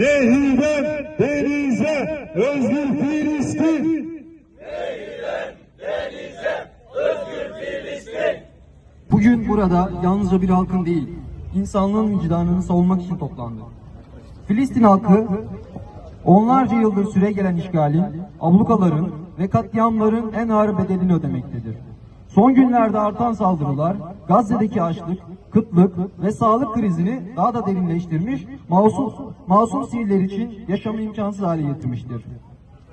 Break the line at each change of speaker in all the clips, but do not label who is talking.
Nehirden denize özgür Filistin.
Bugün burada yalnızca bir halkın değil, insanlığın vicdanını savunmak için toplandı. Filistin halkı onlarca yıldır süre gelen işgalin, ablukaların ve katliamların en ağır bedelini ödemektedir. Son günlerde artan saldırılar, Gazze'deki açlık, kıtlık ve sağlık krizini daha da derinleştirmiş, masum, masum siviller için yaşamı imkansız hale getirmiştir.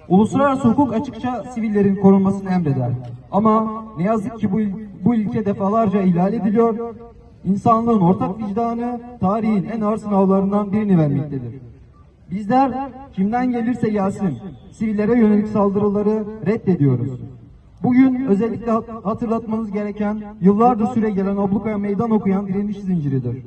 Uluslararası hukuk açıkça sivillerin korunmasını emreder. Ama ne yazık ki bu, bu ilke defalarca ihlal ediliyor. İnsanlığın ortak vicdanı tarihin en ağır sınavlarından birini vermektedir. Bizler kimden gelirse gelsin sivillere yönelik saldırıları reddediyoruz. Bugün özellikle hat- hatırlatmanız gereken yıllardır süre gelen ablukaya meydan okuyan direniş zinciridir.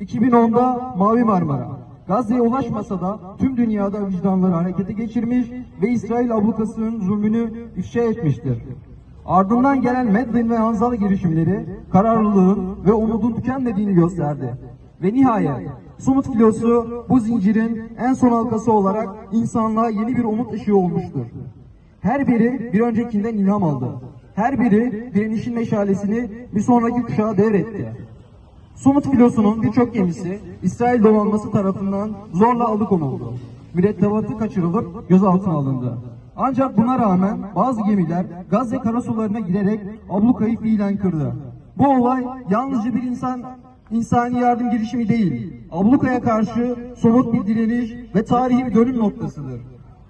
2010'da Mavi Marmara, Gazze'ye ulaşmasa da tüm dünyada vicdanları harekete geçirmiş ve İsrail ablukasının zulmünü ifşa etmiştir. Ardından gelen Medlin ve Anzal girişimleri kararlılığın ve umudun tükenmediğini gösterdi. Ve nihayet Sumut filosu bu zincirin en son halkası olarak insanlığa yeni bir umut ışığı olmuştur. Her biri bir öncekinden ilham aldı. Her biri direnişin meşalesini bir sonraki kuşağa devretti. Sumut filosunun birçok gemisi İsrail donanması tarafından zorla alıkonuldu. Mürettebatı kaçırılıp gözaltına alındı. Ancak buna rağmen bazı gemiler Gazze karasularına girerek ablukayı fiilen kırdı. Bu olay yalnızca bir insan insani yardım girişimi değil, ablukaya karşı somut bir direniş ve tarihi bir dönüm noktasıdır.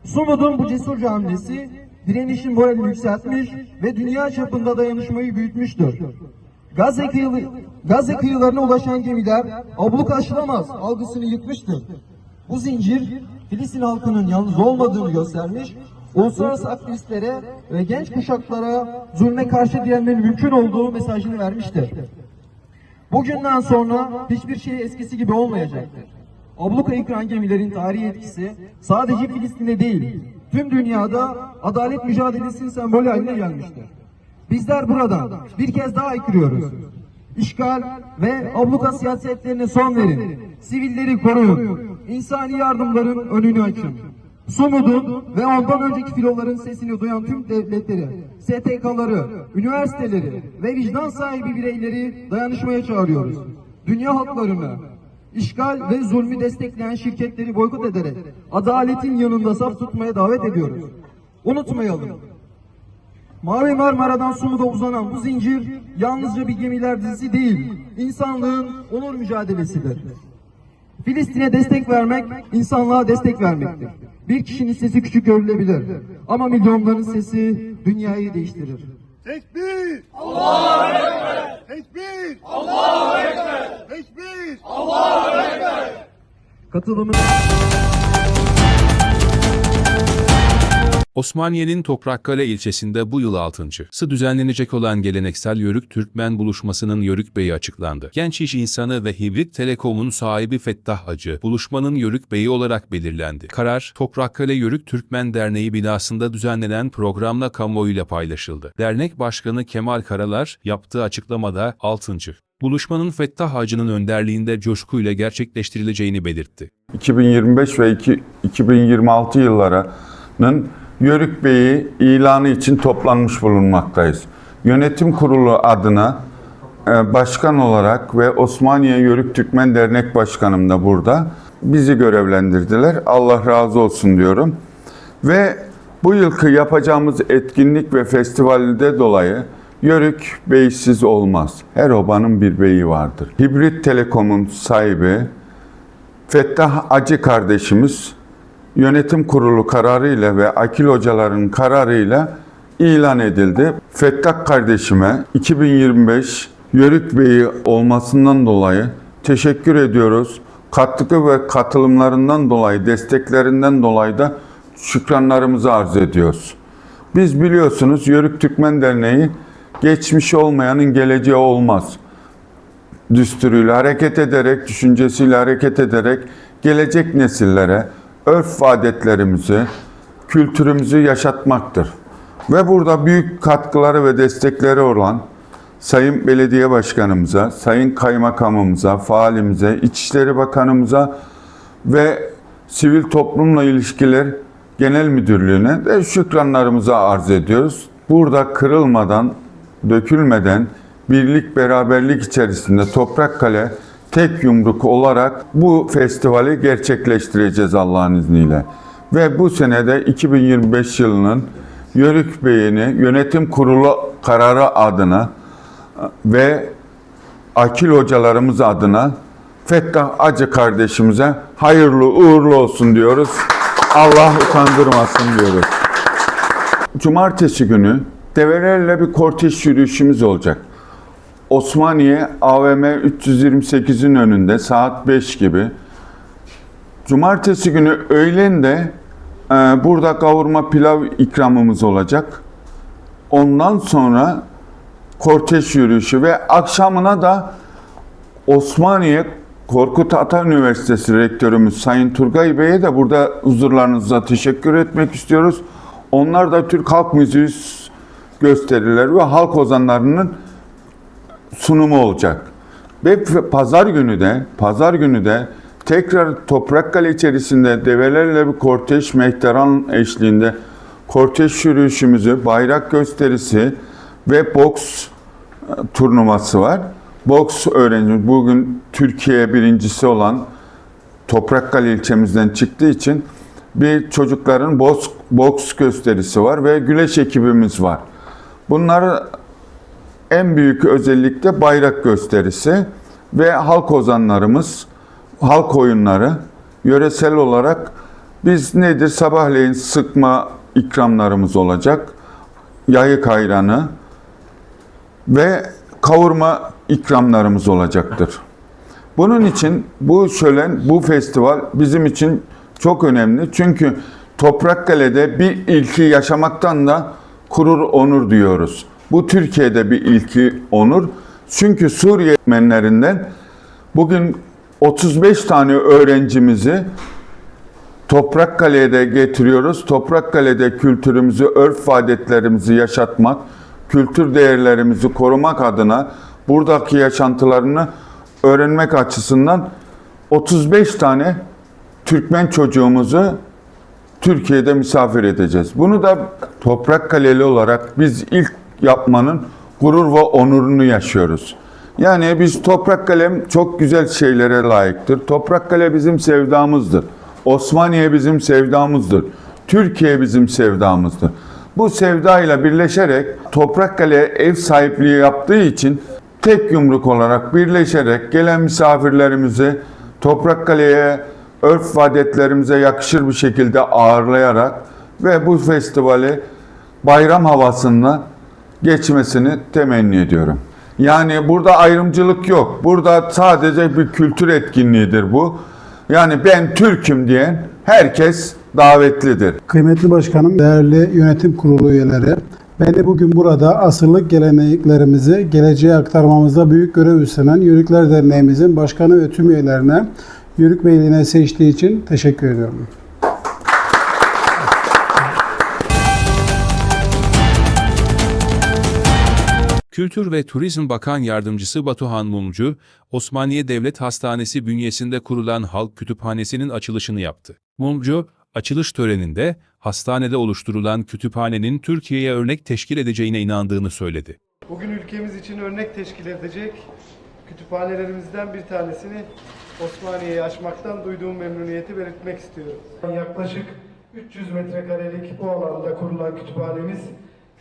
Sumud'un bu cesurca hamlesi direnişin moralini yükseltmiş ve dünya çapında dayanışmayı büyütmüştür. Gazze, kıyılı, Gazze kıyılarına ulaşan gemiler abluk aşılamaz algısını yıkmıştır. Bu zincir Filistin halkının yalnız olmadığını göstermiş, uluslararası aktivistlere ve genç kuşaklara zulme karşı direnmenin mümkün olduğu mesajını vermiştir. Bugünden sonra hiçbir şey eskisi gibi olmayacaktır. Abluka yıkılan gemilerin tarihi etkisi sadece Filistin'de değil, tüm dünyada adalet mücadelesinin sembolü haline gelmiştir. Bizler buradan bir kez daha aykırıyoruz. İşgal ve abluka siyasetlerine son verin. Sivilleri koruyun. İnsani yardımların önünü açın. Sumud'un ve ondan önceki filoların sesini duyan tüm devletleri, STK'ları, üniversiteleri ve vicdan sahibi bireyleri dayanışmaya çağırıyoruz. Dünya halklarını, işgal ve zulmü destekleyen şirketleri boykot ederek adaletin yanında saf tutmaya davet ediyoruz. Unutmayalım. Mavi Marmara'dan Sumud'a uzanan bu zincir yalnızca bir gemiler dizisi değil, insanlığın onur mücadelesidir. Filistin'e destek vermek, insanlığa destek vermektir. Bir kişinin sesi küçük görülebilir ama milyonların sesi dünyayı değiştirir.
Tekbir! Allahu Ekber! Tekbir! Allahu Ekber! Tekbir!
Katılımın
Osmaniye'nin Toprakkale ilçesinde bu yıl 6.sı düzenlenecek olan geleneksel Yörük Türkmen buluşmasının Yörük Bey'i açıklandı. Genç iş insanı ve Hibrit Telekom'un sahibi Fettah Hacı, buluşmanın Yörük Bey'i olarak belirlendi. Karar, Toprakkale Yörük Türkmen Derneği binasında düzenlenen programla kamuoyuyla paylaşıldı. Dernek Başkanı Kemal Karalar, yaptığı açıklamada 6. Buluşmanın Fettah Hacı'nın önderliğinde coşkuyla gerçekleştirileceğini belirtti.
2025 ve iki- 2026 yıllarının Yörük Bey'i ilanı için toplanmış bulunmaktayız. Yönetim Kurulu adına e, başkan olarak ve Osmaniye Yörük Türkmen Dernek Başkanım da burada. Bizi görevlendirdiler. Allah razı olsun diyorum. Ve bu yılki yapacağımız etkinlik ve festivalde dolayı Yörük beysiz olmaz. Her obanın bir beyi vardır. Hibrit Telekom'un sahibi Fettah Acı kardeşimiz yönetim kurulu kararıyla ve akil hocaların kararıyla ilan edildi. Fettah kardeşime 2025 Yörük Bey'i olmasından dolayı teşekkür ediyoruz. Katkı ve katılımlarından dolayı, desteklerinden dolayı da şükranlarımızı arz ediyoruz. Biz biliyorsunuz Yörük Türkmen Derneği geçmişi olmayanın geleceği olmaz düsturuyla hareket ederek, düşüncesiyle hareket ederek gelecek nesillere örf adetlerimizi, kültürümüzü yaşatmaktır. Ve burada büyük katkıları ve destekleri olan Sayın Belediye Başkanımıza, Sayın Kaymakamımıza, faalimize, İçişleri Bakanımıza ve Sivil Toplumla İlişkiler Genel Müdürlüğü'ne de şükranlarımızı arz ediyoruz. Burada kırılmadan, dökülmeden, birlik beraberlik içerisinde Toprakkale tek yumruk olarak bu festivali gerçekleştireceğiz Allah'ın izniyle. Ve bu senede 2025 yılının Yörük Bey'ini yönetim kurulu kararı adına ve akil hocalarımız adına Fettah Acı kardeşimize hayırlı uğurlu olsun diyoruz. Allah utandırmasın diyoruz. Cumartesi günü develerle bir korteş yürüyüşümüz olacak. Osmaniye AVM 328'in önünde saat 5 gibi. Cumartesi günü öğlen de e, burada kavurma pilav ikramımız olacak. Ondan sonra korteş yürüyüşü ve akşamına da Osmaniye Korkut Ata Üniversitesi Rektörümüz Sayın Turgay Bey'e de burada huzurlarınıza teşekkür etmek istiyoruz. Onlar da Türk halk müziği gösterileri ve halk ozanlarının sunumu olacak. Ve pazar günü de pazar günü de tekrar Toprakkale içerisinde develerle bir korteş mehteran eşliğinde korteş yürüyüşümüzü, bayrak gösterisi ve boks e, turnuvası var. Boks öğrenci bugün Türkiye birincisi olan Toprakkale ilçemizden çıktığı için bir çocukların boks, boks gösterisi var ve güleş ekibimiz var. Bunlar en büyük özellik de bayrak gösterisi ve halk ozanlarımız, halk oyunları yöresel olarak biz nedir sabahleyin sıkma ikramlarımız olacak. Yayık ayranı ve kavurma ikramlarımız olacaktır. Bunun için bu şölen, bu festival bizim için çok önemli. Çünkü Toprakkale'de bir ilki yaşamaktan da kurur onur diyoruz. Bu Türkiye'de bir ilki onur. Çünkü Suriye menlerinden bugün 35 tane öğrencimizi Toprakkale'ye de getiriyoruz. Toprakkale'de kültürümüzü, örf adetlerimizi yaşatmak, kültür değerlerimizi korumak adına buradaki yaşantılarını öğrenmek açısından 35 tane Türkmen çocuğumuzu Türkiye'de misafir edeceğiz. Bunu da Toprakkale'li olarak biz ilk yapmanın gurur ve onurunu yaşıyoruz. Yani biz Toprakkale çok güzel şeylere layıktır. Toprakkale bizim sevdamızdır. Osmaniye bizim sevdamızdır. Türkiye bizim sevdamızdır. Bu sevdayla birleşerek Toprakkale ev sahipliği yaptığı için tek yumruk olarak birleşerek gelen misafirlerimizi Toprakkale'ye örf ve adetlerimize yakışır bir şekilde ağırlayarak ve bu festivali bayram havasında geçmesini temenni ediyorum. Yani burada ayrımcılık yok. Burada sadece bir kültür etkinliğidir bu. Yani ben Türk'üm diyen herkes davetlidir.
Kıymetli başkanım, değerli yönetim kurulu üyeleri, beni bugün burada asırlık geleneklerimizi geleceğe aktarmamızda büyük görev üstlenen Yörükler Derneğimizin başkanı ve tüm üyelerine Yörük Beyliğine seçtiği için teşekkür ediyorum.
Kültür ve Turizm Bakan Yardımcısı Batuhan Mumcu, Osmaniye Devlet Hastanesi bünyesinde kurulan Halk Kütüphanesi'nin açılışını yaptı. Mumcu, açılış töreninde hastanede oluşturulan kütüphanenin Türkiye'ye örnek teşkil edeceğine inandığını söyledi.
Bugün ülkemiz için örnek teşkil edecek kütüphanelerimizden bir tanesini Osmaniye'ye açmaktan duyduğum memnuniyeti belirtmek istiyorum. Yaklaşık 300 metrekarelik bu alanda kurulan kütüphanemiz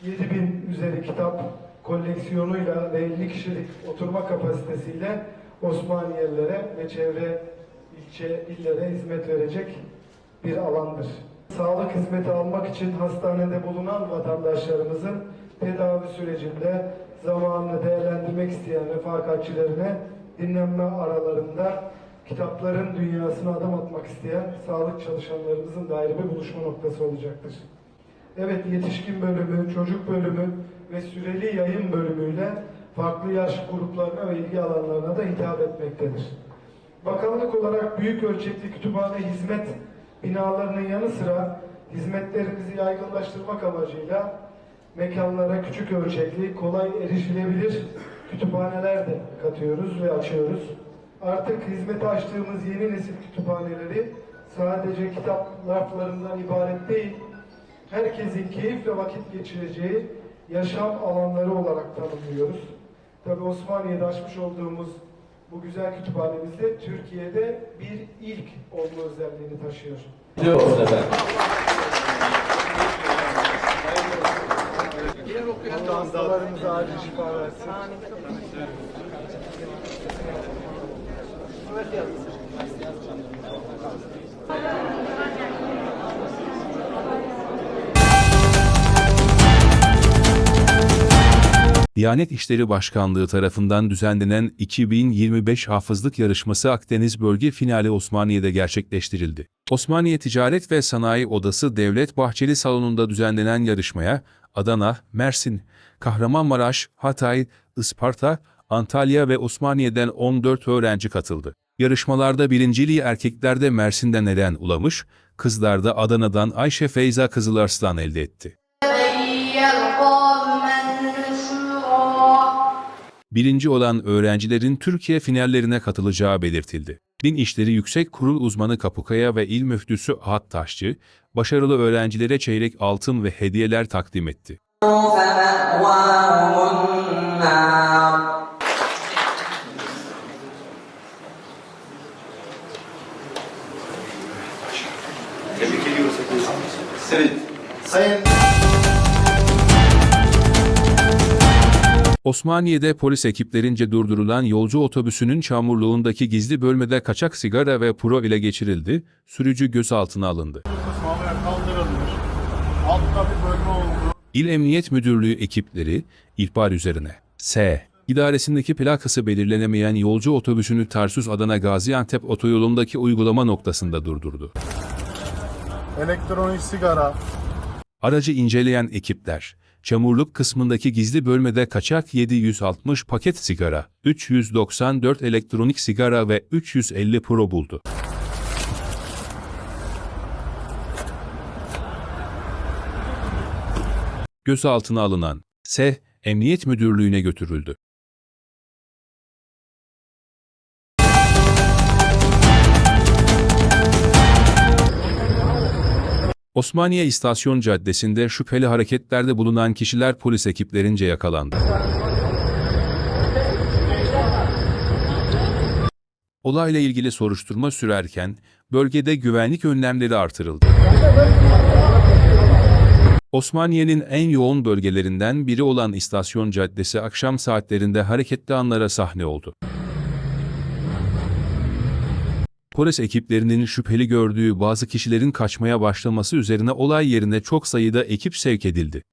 7000 üzeri kitap koleksiyonuyla ve 50 kişilik oturma kapasitesiyle Osmaniyelilere ve çevre ilçe illere hizmet verecek bir alandır. Sağlık hizmeti almak için hastanede bulunan vatandaşlarımızın tedavi sürecinde zamanını değerlendirmek isteyen refakatçilerine dinlenme aralarında kitapların dünyasına adım atmak isteyen sağlık çalışanlarımızın da bir buluşma noktası olacaktır. Evet yetişkin bölümü, çocuk bölümü ve süreli yayın bölümüyle farklı yaş gruplarına ve ilgi alanlarına da hitap etmektedir. Bakanlık olarak büyük ölçekli kütüphane hizmet binalarının yanı sıra hizmetlerimizi yaygınlaştırmak amacıyla mekanlara küçük ölçekli, kolay erişilebilir kütüphaneler de katıyoruz ve açıyoruz. Artık hizmete açtığımız yeni nesil kütüphaneleri sadece kitap raflarından ibaret değil, herkesin keyifle vakit geçireceği yaşam alanları olarak tanımlıyoruz. Tabii Osmaniye'de açmış olduğumuz bu güzel kütüphanemizde Türkiye'de bir ilk olma özelliğini taşıyor. Allah hastalarımıza acil şifa versin.
Diyanet İşleri Başkanlığı tarafından düzenlenen 2025 Hafızlık Yarışması Akdeniz Bölge Finali Osmaniye'de gerçekleştirildi. Osmaniye Ticaret ve Sanayi Odası Devlet Bahçeli Salonu'nda düzenlenen yarışmaya Adana, Mersin, Kahramanmaraş, Hatay, Isparta, Antalya ve Osmaniye'den 14 öğrenci katıldı. Yarışmalarda birinciliği erkeklerde Mersin'den Eren Ulamış, kızlarda Adana'dan Ayşe Feyza Kızılarslan elde etti. birinci olan öğrencilerin Türkiye finallerine katılacağı belirtildi. Din İşleri Yüksek Kurul Uzmanı Kapukaya ve İl Müftüsü Ahat Taşçı, başarılı öğrencilere çeyrek altın ve hediyeler takdim etti.
Tebrik. Evet. Sayın...
Osmaniye'de polis ekiplerince durdurulan yolcu otobüsünün çamurluğundaki gizli bölmede kaçak sigara ve puro ile geçirildi, sürücü gözaltına alındı. İl Emniyet Müdürlüğü ekipleri ihbar üzerine S idaresindeki plakası belirlenemeyen yolcu otobüsünü Tarsus Adana Gaziantep otoyolundaki uygulama noktasında durdurdu.
Elektronik sigara.
Aracı inceleyen ekipler, çamurluk kısmındaki gizli bölmede kaçak 760 paket sigara, 394 elektronik sigara ve 350 pro buldu. Gözaltına alınan S, Emniyet Müdürlüğü'ne götürüldü. Osmaniye İstasyon Caddesi'nde şüpheli hareketlerde bulunan kişiler polis ekiplerince yakalandı. Olayla ilgili soruşturma sürerken bölgede güvenlik önlemleri artırıldı. Osmaniye'nin en yoğun bölgelerinden biri olan İstasyon Caddesi akşam saatlerinde hareketli anlara sahne oldu. Polis ekiplerinin şüpheli gördüğü bazı kişilerin kaçmaya başlaması üzerine olay yerine çok sayıda ekip sevk edildi.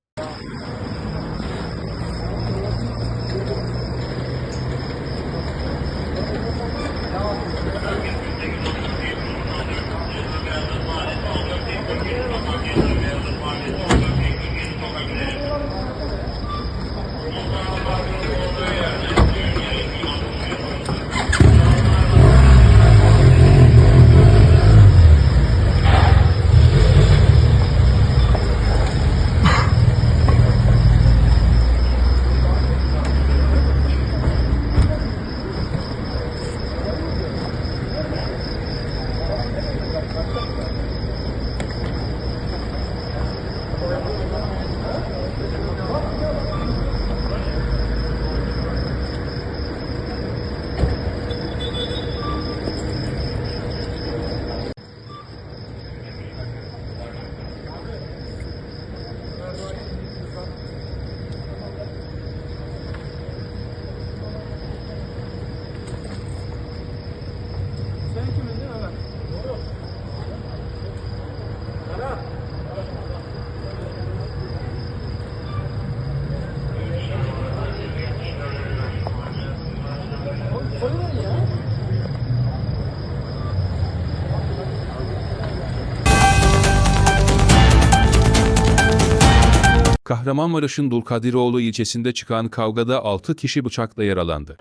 Kahramanmaraş'ın Dulkadiroğlu ilçesinde çıkan kavgada 6 kişi bıçakla yaralandı.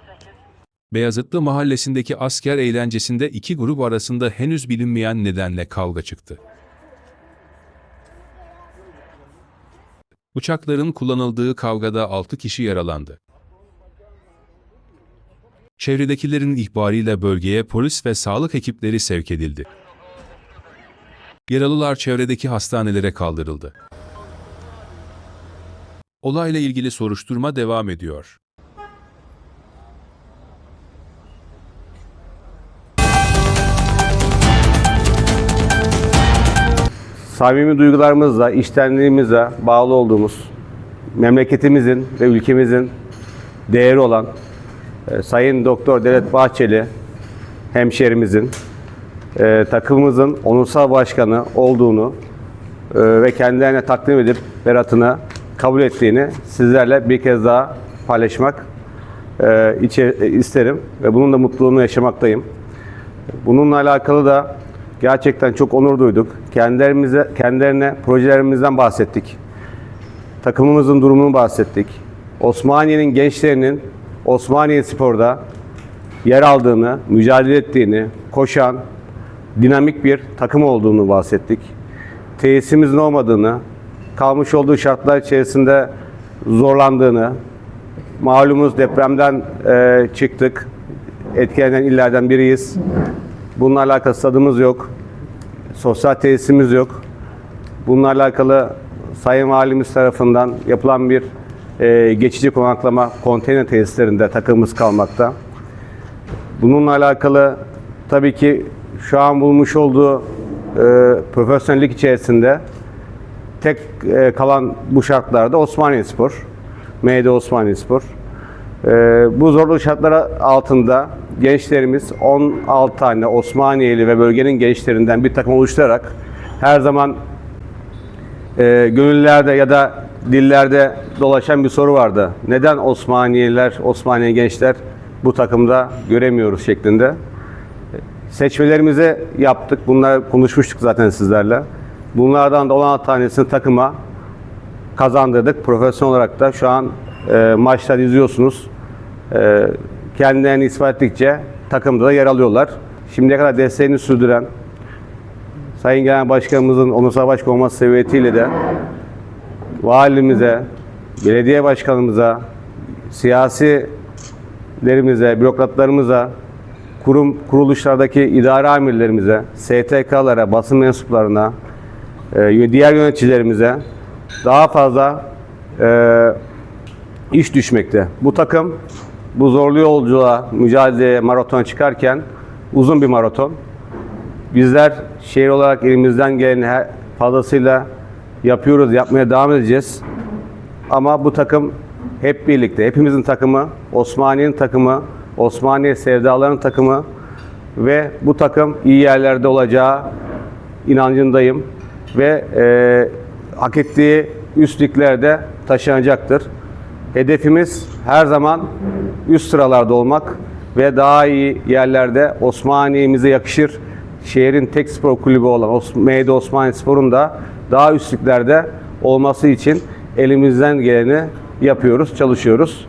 Beyazıtlı mahallesindeki asker eğlencesinde iki grup arasında henüz bilinmeyen nedenle kavga çıktı. Bıçakların kullanıldığı kavgada 6 kişi yaralandı. Çevredekilerin ihbarıyla bölgeye polis ve sağlık ekipleri sevk edildi. Yaralılar çevredeki hastanelere kaldırıldı. Olayla ilgili soruşturma devam ediyor.
samimi duygularımızla, içtenliğimizle bağlı olduğumuz memleketimizin ve ülkemizin değeri olan e, Sayın Doktor Devlet Bahçeli hemşerimizin e, takımımızın onursal başkanı olduğunu e, ve kendilerine takdim edip beratını kabul ettiğini sizlerle bir kez daha paylaşmak e, içe- isterim ve bunun da mutluluğunu yaşamaktayım. Bununla alakalı da gerçekten çok onur duyduk. Kendilerimize, kendilerine projelerimizden bahsettik. Takımımızın durumunu bahsettik. Osmaniye'nin gençlerinin Osmaniye Spor'da yer aldığını, mücadele ettiğini, koşan, dinamik bir takım olduğunu bahsettik. Tesisimizin olmadığını, kalmış olduğu şartlar içerisinde zorlandığını, malumuz depremden e, çıktık. Etkilenen illerden biriyiz. Bununla alakalı stadımız yok. Sosyal tesisimiz yok. Bununla alakalı Sayın Valimiz tarafından yapılan bir e, geçici konaklama konteyner tesislerinde takımımız kalmakta. Bununla alakalı tabii ki şu an bulmuş olduğu e, profesyonellik içerisinde tek e, kalan bu şartlarda Osmaniye Spor, MD Osmaniye Spor. E, bu zorlu şartlar altında gençlerimiz 16 tane Osmaniyeli ve bölgenin gençlerinden bir takım oluşturarak her zaman e, gönüllerde ya da dillerde dolaşan bir soru vardı. Neden Osmaniyeliler, Osmaniye gençler bu takımda göremiyoruz şeklinde. Seçmelerimizi yaptık. Bunlar konuşmuştuk zaten sizlerle. Bunlardan da 16 tanesini takıma kazandırdık. Profesyonel olarak da şu an e, maçlar izliyorsunuz. E, kendilerini ispat ettikçe takımda da yer alıyorlar. Şimdiye kadar desteğini sürdüren Sayın Genel Başkanımızın onursal başkan olması sebebiyetiyle de valimize, belediye başkanımıza, siyasilerimize, bürokratlarımıza, kurum kuruluşlardaki idare amirlerimize, STK'lara, basın mensuplarına, e, diğer yöneticilerimize daha fazla e, iş düşmekte. Bu takım bu zorlu yolculuğa, mücadeleye, maraton çıkarken uzun bir maraton. Bizler şehir olarak elimizden geleni her- fazlasıyla yapıyoruz, yapmaya devam edeceğiz. Ama bu takım hep birlikte, hepimizin takımı, Osmaniye'nin takımı, Osmaniye sevdaların takımı ve bu takım iyi yerlerde olacağı inancındayım ve e, hak ettiği üstlüklerde taşınacaktır. Hedefimiz her zaman üst sıralarda olmak ve daha iyi yerlerde Osmaniye'mize yakışır şehrin tek spor kulübü olan MD Osmaniye Spor'un da daha üstlüklerde olması için elimizden geleni yapıyoruz, çalışıyoruz.